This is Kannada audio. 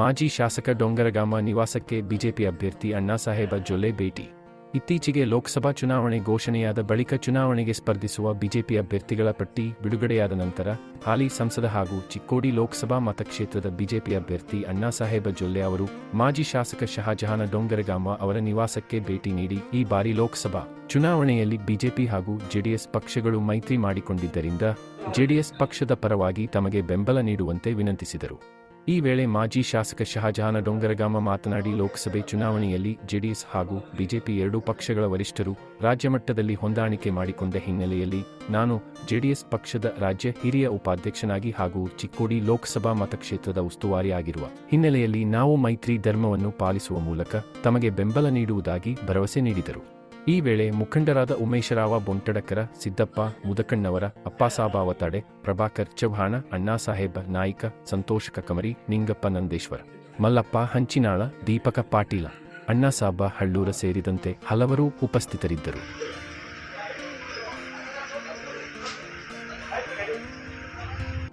ಮಾಜಿ ಶಾಸಕ ಡೊಂಗರಗಾಮ ನಿವಾಸಕ್ಕೆ ಬಿಜೆಪಿ ಅಭ್ಯರ್ಥಿ ಅಣ್ಣಾಸಾಹೇಬ ಜೊಲ್ಲೆ ಭೇಟಿ. ಇತ್ತೀಚೆಗೆ ಲೋಕಸಭಾ ಚುನಾವಣೆ ಘೋಷಣೆಯಾದ ಬಳಿಕ ಚುನಾವಣೆಗೆ ಸ್ಪರ್ಧಿಸುವ ಬಿಜೆಪಿ ಅಭ್ಯರ್ಥಿಗಳ ಪಟ್ಟಿ ಬಿಡುಗಡೆಯಾದ ನಂತರ, ಹಾಲಿ ಸಂಸದ ಹಾಗೂ ಚಿಕ್ಕೋಡಿ ಲೋಕಸಭಾ ಮತಕ್ಷೇತ್ರದ ಬಿಜೆಪಿ ಅಭ್ಯರ್ಥಿ ಅಣ್ಣಾಸಾಹೇಬ ಜೊಲ್ಲೆ ಅವರು, ಮಾಜಿ ಶಾಸಕ ಶಹಜಹಾನ ಡೊಂಗರಗಾಮ ಅವರ ನಿವಾಸಕ್ಕೆ ಭೇಟಿ ನೀಡಿ ಈ ಬಾರಿ ಲೋಕಸಭಾ ಚುನಾವಣೆಯಲ್ಲಿ ಬಿಜೆಪಿ ಹಾಗೂ ಜೆಡಿಎಸ್ ಪಕ್ಷಗಳು ಮೈತ್ರಿ ಮಾಡಿಕೊಂಡಿದ್ದರಿಂದ, ಜೆಡಿಎಸ್ ಪಕ್ಷದ ಪರವಾಗಿ ತಮಗೆ ಬೆಂಬಲ ನೀಡುವಂತೆ ವಿನಂತಿಸಿದರು. ಈ ವೇಳೆ ಮಾಜಿ ಶಾಸಕ ಶಹಜಹಾನ ಡೊಂಗರಗಾಮ ಮಾತನಾಡಿ ಲೋಕಸಭೆ ಚುನಾವಣೆಯಲ್ಲಿ ಜೆಡಿಎಸ್ ಹಾಗೂ ಬಿಜೆಪಿ ಎರಡೂ ಪಕ್ಷಗಳ ವರಿಷ್ಠರು ರಾಜ್ಯಮಟ್ಟದಲ್ಲಿ ಹೊಂದಾಣಿಕೆ ಮಾಡಿಕೊಂಡ ಹಿನ್ನೆಲೆಯಲ್ಲಿ ನಾನು ಜೆಡಿಎಸ್ ಪಕ್ಷದ ರಾಜ್ಯ ಹಿರಿಯ ಉಪಾಧ್ಯಕ್ಷನಾಗಿ ಹಾಗೂ ಚಿಕ್ಕೋಡಿ ಲೋಕಸಭಾ ಮತಕ್ಷೇತ್ರದ ಉಸ್ತುವಾರಿಯಾಗಿರುವ ಹಿನ್ನೆಲೆಯಲ್ಲಿ ನಾವು ಮೈತ್ರಿ ಧರ್ಮವನ್ನು ಪಾಲಿಸುವ ಮೂಲಕ ತಮಗೆ ಬೆಂಬಲ ನೀಡುವುದಾಗಿ ಭರವಸೆ ನೀಡಿದರು. ಈ ವೇಳೆ ಮುಖಂಡರಾದ ಉಮೇಶರಾವ ಬೊಂಟಡಕರ, ಸಿದ್ದಪ್ಪ, ಮುದಕಣ್ಣವರ ಅಪ್ಪಾಸಾಬ ಅವತಾಡೆ ಪ್ರಭಾಕರ್ ಚವ್ಹಾಣ ಅಣ್ಣಾಸಾಹೇಬ ನಾಯ್ಕ, ಸಂತೋಷ ಕಕಮರಿ, ನಿಂಗಪ್ಪ ನಂದೇಶ್ವರ, ಮಲ್ಲಪ್ಪ ಹಂಚಿನಾಳ, ದೀಪಕ ಪಾಟೀಲ ಅಣ್ಣಾಸಾಬ ಹಳ್ಳೂರ ಸೇರಿದಂತೆ ಹಲವರು ಉಪಸ್ಥಿತರಿದ್ದರು.